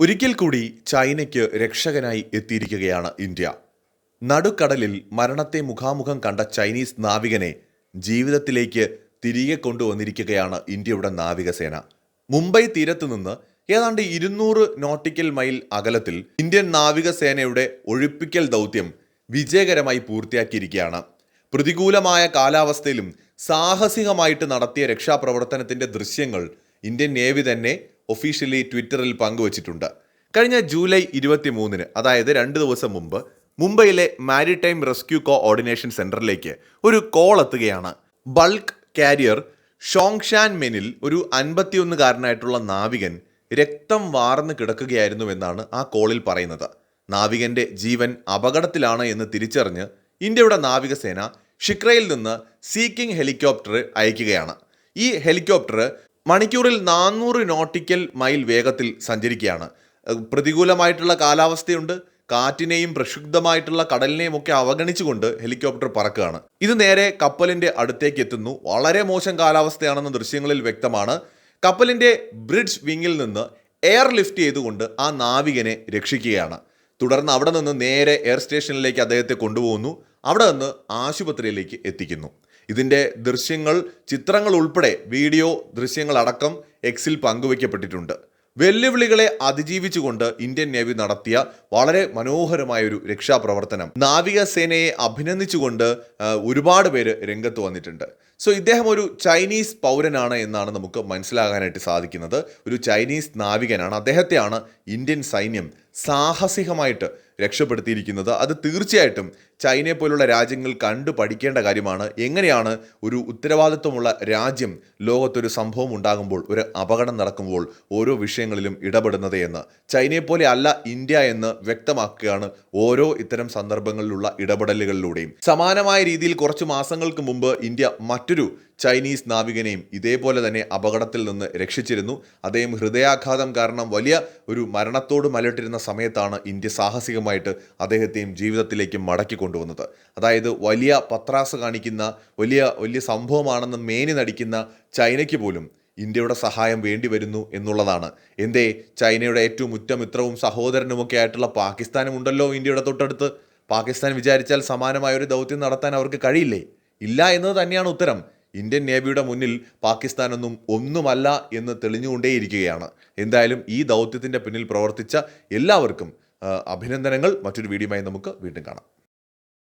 ഒരിക്കൽ കൂടി ചൈനയ്ക്ക് രക്ഷകനായി എത്തിയിരിക്കുകയാണ് ഇന്ത്യ. നടുക്കടലിൽ മരണത്തെ മുഖാമുഖം കണ്ട ചൈനീസ് നാവികനെ ജീവിതത്തിലേക്ക് തിരികെ കൊണ്ടുവന്നിരിക്കുകയാണ് ഇന്ത്യയുടെ നാവികസേന. മുംബൈ തീരത്ത് നിന്ന് ഏതാണ്ട് ഇരുന്നൂറ് നോട്ടിക്കൽ മൈൽ അകലത്തിൽ ഇന്ത്യൻ നാവികസേനയുടെ ഒഴിപ്പിക്കൽ ദൗത്യം വിജയകരമായി പൂർത്തിയാക്കിയിരിക്കുകയാണ്. പ്രതികൂലമായ കാലാവസ്ഥയിലും സാഹസികമായിട്ട് നടത്തിയ രക്ഷാപ്രവർത്തനത്തിന്റെ ദൃശ്യങ്ങൾ ഇന്ത്യൻ നേവി തന്നെ ഒഫീഷ്യലി ട്വിറ്ററിൽ പങ്കുവച്ചിട്ടുണ്ട്. കഴിഞ്ഞ ജൂലൈ ഇരുപത്തി മൂന്നിന് അതായത് രണ്ട് ദിവസം മുമ്പ് മുംബൈയിലെ മാരിടൈം റെസ്ക്യൂ കോഓർഡിനേഷൻ സെന്ററിലേക്ക് ഒരു കോൾ എത്തുകയാണ്. ബൾക്ക് കാരിയർ ഷോങ്ഷാൻ മെനിൽ ഒരു അൻപത്തിയൊന്നുകാരനായിട്ടുള്ള നാവികൻ രക്തം വാർന്നു കിടക്കുകയായിരുന്നു എന്നാണ് ആ കോളിൽ പറയുന്നത്. നാവികന്റെ ജീവൻ അപകടത്തിലാണ് എന്ന് തിരിച്ചറിഞ്ഞ് ഇന്ത്യയുടെ നാവികസേന ഷിക്രയിൽ നിന്ന് സീക്കിംഗ് ഹെലികോപ്റ്റർ അയക്കുകയാണ്. ഈ ഹെലികോപ്റ്റർ മണിക്കൂറിൽ നാനൂറ് നോട്ടിക്കൽ മൈൽ വേഗത്തിൽ സഞ്ചരിക്കുകയാണ്. പ്രതികൂലമായിട്ടുള്ള കാലാവസ്ഥയുണ്ട്. കാറ്റിനെയും പ്രക്ഷുബ്ധമായിട്ടുള്ള കടലിനെയും ഒക്കെ അവഗണിച്ചുകൊണ്ട് ഹെലികോപ്റ്റർ പറക്കുകയാണ്. ഇത് നേരെ കപ്പലിന്റെ അടുത്തേക്ക് എത്തുന്നു. വളരെ മോശം കാലാവസ്ഥയാണെന്ന ദൃശ്യങ്ങളിൽ വ്യക്തമാണ്. കപ്പലിന്റെ ബ്രിഡ്ജ് വിങ്ങിൽ നിന്ന് എയർ ലിഫ്റ്റ് ചെയ്തുകൊണ്ട് ആ നാവികനെ രക്ഷിക്കുകയാണ്. തുടർന്ന് അവിടെ നിന്ന് നേരെ എയർ സ്റ്റേഷനിലേക്ക് അദ്ദേഹത്തെ കൊണ്ടുപോകുന്നു. അവിടെ നിന്ന് ആശുപത്രിയിലേക്ക് എത്തിക്കുന്നു. ഇതിന്റെ ദൃശ്യങ്ങൾ ചിത്രങ്ങൾ ഉൾപ്പെടെ വീഡിയോ ദൃശ്യങ്ങളടക്കം എക്സിൽ പങ്കുവയ്ക്കപ്പെട്ടിട്ടുണ്ട്. വെല്ലുവിളികളെ അതിജീവിച്ചുകൊണ്ട് ഇന്ത്യൻ നേവി നടത്തിയ വളരെ മനോഹരമായ ഒരു രക്ഷാപ്രവർത്തനം. നാവികസേനയെ അഭിനന്ദിച്ചുകൊണ്ട് ഒരുപാട് പേര് രംഗത്ത് വന്നിട്ടുണ്ട്. സോ ഇദ്ദേഹം ഒരു ചൈനീസ് പൗരനാണ് എന്നാണ് നമുക്ക് മനസ്സിലാകാനായിട്ട് സാധിക്കുന്നത്. ഒരു ചൈനീസ് നാവികനാണ്. അദ്ദേഹത്തെയാണ് ഇന്ത്യൻ സൈന്യം സാഹസികമായിട്ട് രക്ഷപ്പെടുത്തിയിരിക്കുന്നത്. അത് തീർച്ചയായിട്ടും ചൈനയെ പോലുള്ള രാജ്യങ്ങൾ കണ്ടു പഠിക്കേണ്ട കാര്യമാണ്. എങ്ങനെയാണ് ഒരു ഉത്തരവാദിത്വമുള്ള രാജ്യം ലോകത്തൊരു സംഭവം ഉണ്ടാകുമ്പോൾ ഒരു അപകടം നടക്കുമ്പോൾ ഓരോ വിഷയങ്ങളിലും ഇടപെടുന്നത് എന്ന്. ചൈനയെ പോലെ അല്ല ഇന്ത്യ എന്ന് വ്യക്തമാക്കുകയാണ് ഓരോ ഇത്തരം സന്ദർഭങ്ങളിലുള്ള ഇടപെടലുകളിലൂടെയും. സമാനമായ രീതിയിൽ കുറച്ച് മാസങ്ങൾക്ക് മുമ്പ് ഇന്ത്യ മറ്റൊരു ചൈനീസ് നാവികനെയും ഇതേപോലെ തന്നെ അപകടത്തിൽ നിന്ന് രക്ഷിച്ചിരുന്നു. അദ്ദേഹം ഹൃദയാഘാതം കാരണം വലിയ ഒരു മരണത്തോട് മലട്ടിരുന്ന സമയത്താണ് ഇന്ത്യ സാഹസികമായിട്ട് അദ്ദേഹത്തെയും ജീവിതത്തിലേക്ക് മടക്കി കൊണ്ടുവന്നത്. അതായത് വലിയ പത്രാസ് കാണിക്കുന്ന വലിയ വലിയ സംഭവമാണെന്ന് മേനി നടിക്കുന്ന ചൈനയ്ക്ക് പോലും ഇന്ത്യയുടെ സഹായം വേണ്ടി വരുന്നു എന്നുള്ളതാണ്. എന്തേ ചൈനയുടെ ഏറ്റവും ഉറ്റമിത്രവും സഹോദരനുമൊക്കെ ആയിട്ടുള്ള പാകിസ്ഥാനും ഉണ്ടല്ലോ ഇന്ത്യയുടെ തൊട്ടടുത്ത്? പാകിസ്ഥാൻ വിചാരിച്ചാൽ സമാനമായ ഒരു ദൗത്യം നടത്താൻ അവർക്ക് കഴിയില്ലേ? ഇല്ല എന്നത് തന്നെയാണ് ഉത്തരം. ഇന്ത്യൻ നേവിയുടെ മുന്നിൽ പാകിസ്ഥാനൊന്നും ഒന്നുമല്ല എന്ന് തെളിഞ്ഞുകൊണ്ടേയിരിക്കുകയാണ്. എന്തായാലും ഈ ദൗത്യത്തിന്റെ പിന്നിൽ പ്രവർത്തിച്ച എല്ലാവർക്കും അഭിനന്ദനങ്ങൾ. മറ്റൊരു വീഡിയോയുമായി നമുക്ക് വീണ്ടും കാണാം.